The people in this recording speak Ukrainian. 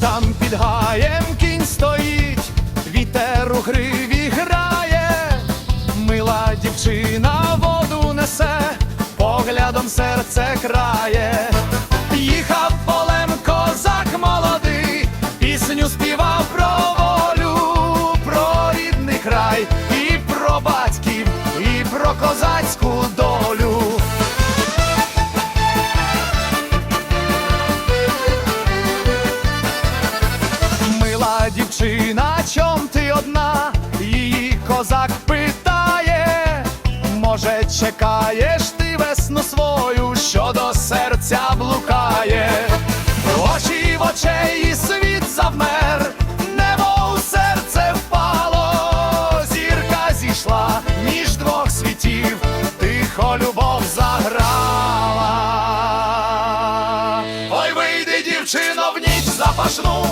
там під гаєм кінь стоїть, вітер у гриві грає, мила дівчина воду несе, поглядом серце крає, їхав полем козак молодий, пісню співав про волю, про рідний край, і про батьків, і про козацьку. Мила дівчина, чом ти одна? Її козак питає, може, чекаєш ти весну свою, що до серця блукає, очі в очей і світ завмер, небо у серце впало, зірка зійшла між двох світів, тихо любов заграла. Ой, вийди, дівчино, в ніч запашну,